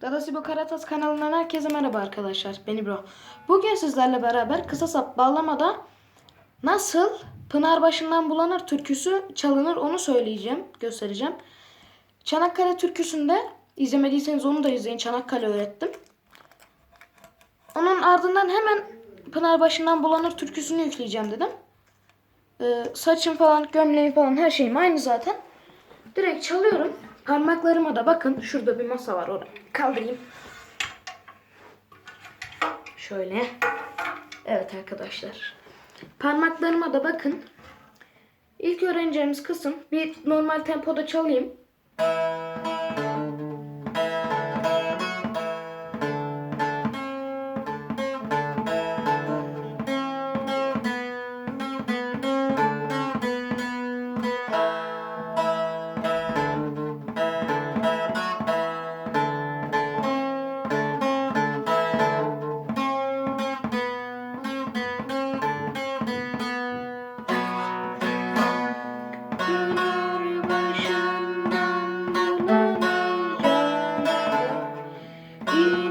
Dadasibo Karatas kanalından herkese merhaba arkadaşlar. Ben İbro. Bugün sizlerle beraber kısa sap bağlamada nasıl Pınarbaşı'ndan bulanır türküsü çalınır onu söyleyeceğim, göstereceğim. Çanakkale türküsünde izlemediyseniz onu da izleyin. Çanakkale öğrettim. Onun ardından hemen Pınarbaşı'ndan bulanır türküsünü yükleyeceğim dedim. Ee, saçım falan, gömleğim falan her şeyim aynı zaten. Direkt çalıyorum. Parmaklarıma da bakın. Şurada bir masa var. Orayı kaldırayım. Şöyle. Evet arkadaşlar. Parmaklarıma da bakın. İlk öğreneceğimiz kısım bir normal tempoda çalayım. you.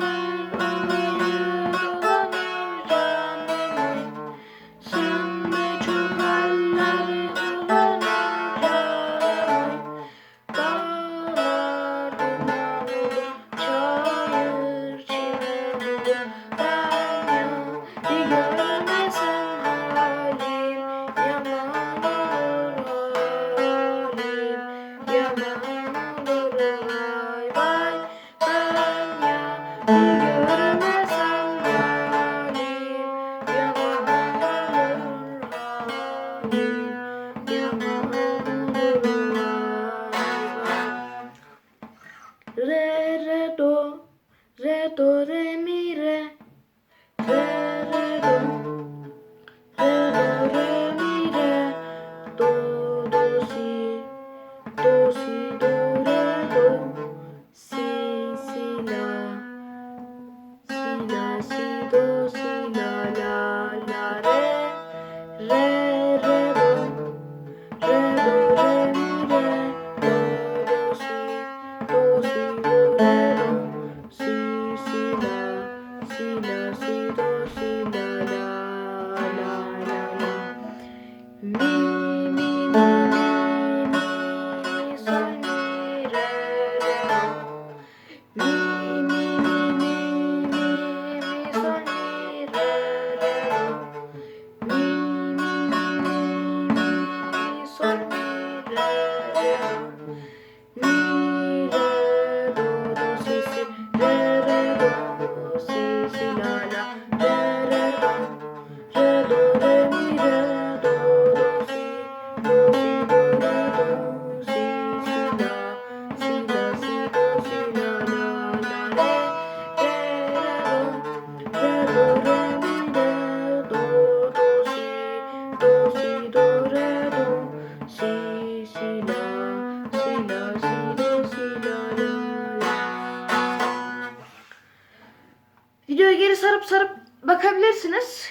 Bakabilirsiniz.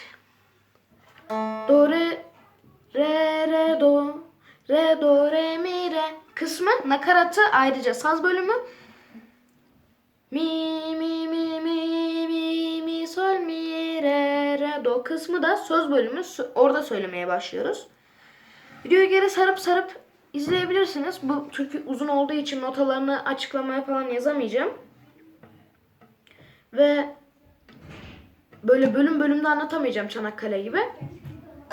Do re re re do re do re mi re kısmı nakaratı ayrıca saz bölümü mi mi mi mi mi mi sol mi re re do kısmı da söz bölümü orada söylemeye başlıyoruz. Videoyu geri sarıp sarıp izleyebilirsiniz. Bu çünkü uzun olduğu için notalarını açıklamaya falan yazamayacağım. Ve böyle bölüm bölümde anlatamayacağım Çanakkale gibi.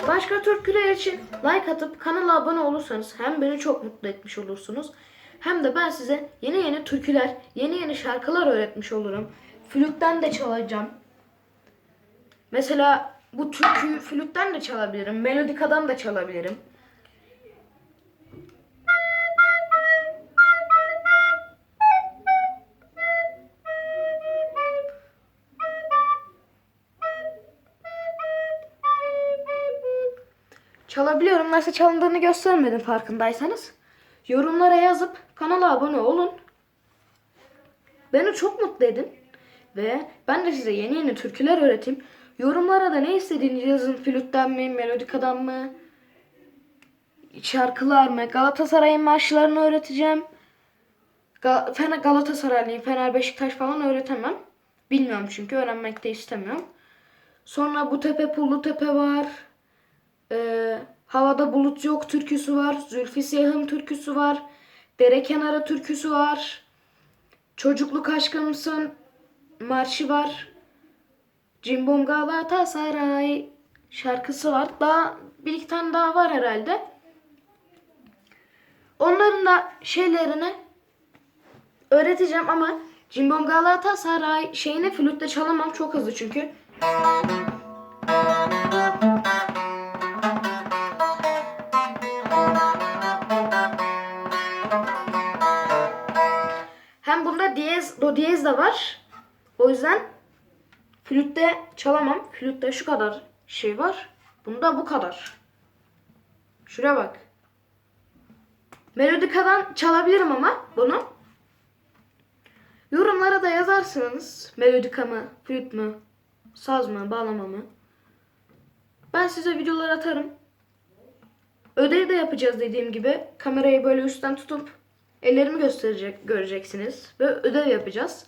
Başka türküler için like atıp kanala abone olursanız hem beni çok mutlu etmiş olursunuz. Hem de ben size yeni yeni türküler, yeni yeni şarkılar öğretmiş olurum. Flütten de çalacağım. Mesela bu türküyü flütten de çalabilirim. Melodikadan da çalabilirim. Çalabiliyorum. Nasıl çalındığını göstermedim farkındaysanız. Yorumlara yazıp kanala abone olun. Beni çok mutlu edin. Ve ben de size yeni yeni türküler öğreteyim. Yorumlara da ne istediğinizi yazın. Flütten mi, melodikadan mı? Şarkılar mı? Galatasaray'ın marşlarını öğreteceğim. Ga- Fener Galatasaraylıyım. Fener Beşiktaş falan öğretemem. Bilmiyorum çünkü öğrenmek de istemiyorum. Sonra bu tepe pullu tepe var. Ee, havada bulut yok türküsü var. Zülfü Siyah'ın türküsü var. Dere kenarı türküsü var. Çocukluk aşkımsın marşı var. Cimbom Galatasaray şarkısı var. Daha bir iki tane daha var herhalde. Onların da şeylerini öğreteceğim ama Cimbom Galatasaray şeyini flütle çalamam çok hızlı çünkü. De var. O yüzden flütte çalamam. Flütte şu kadar şey var. Bunda bu kadar. Şuraya bak. Melodikadan çalabilirim ama bunu. Yorumlara da yazarsınız. Melodika mı, flüt mü, saz mı, bağlama mı? Ben size videolar atarım. Ödev de yapacağız dediğim gibi. Kamerayı böyle üstten tutup ellerimi gösterecek göreceksiniz ve ödev yapacağız.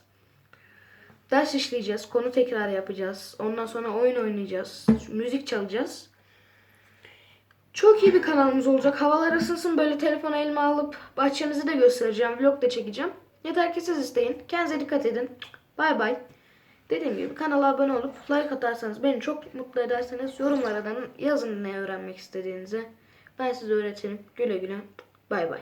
Ders işleyeceğiz, konu tekrar yapacağız. Ondan sonra oyun oynayacağız, müzik çalacağız. Çok iyi bir kanalımız olacak. Havalar ısınsın böyle telefonu elime alıp bahçemizi de göstereceğim. Vlog da çekeceğim. Yeter ki siz isteyin. Kendinize dikkat edin. Bay bay. Dediğim gibi kanala abone olup like atarsanız beni çok mutlu ederseniz yorumlara da yazın ne öğrenmek istediğinizi. Ben size öğretirim. Güle güle. Bay bay.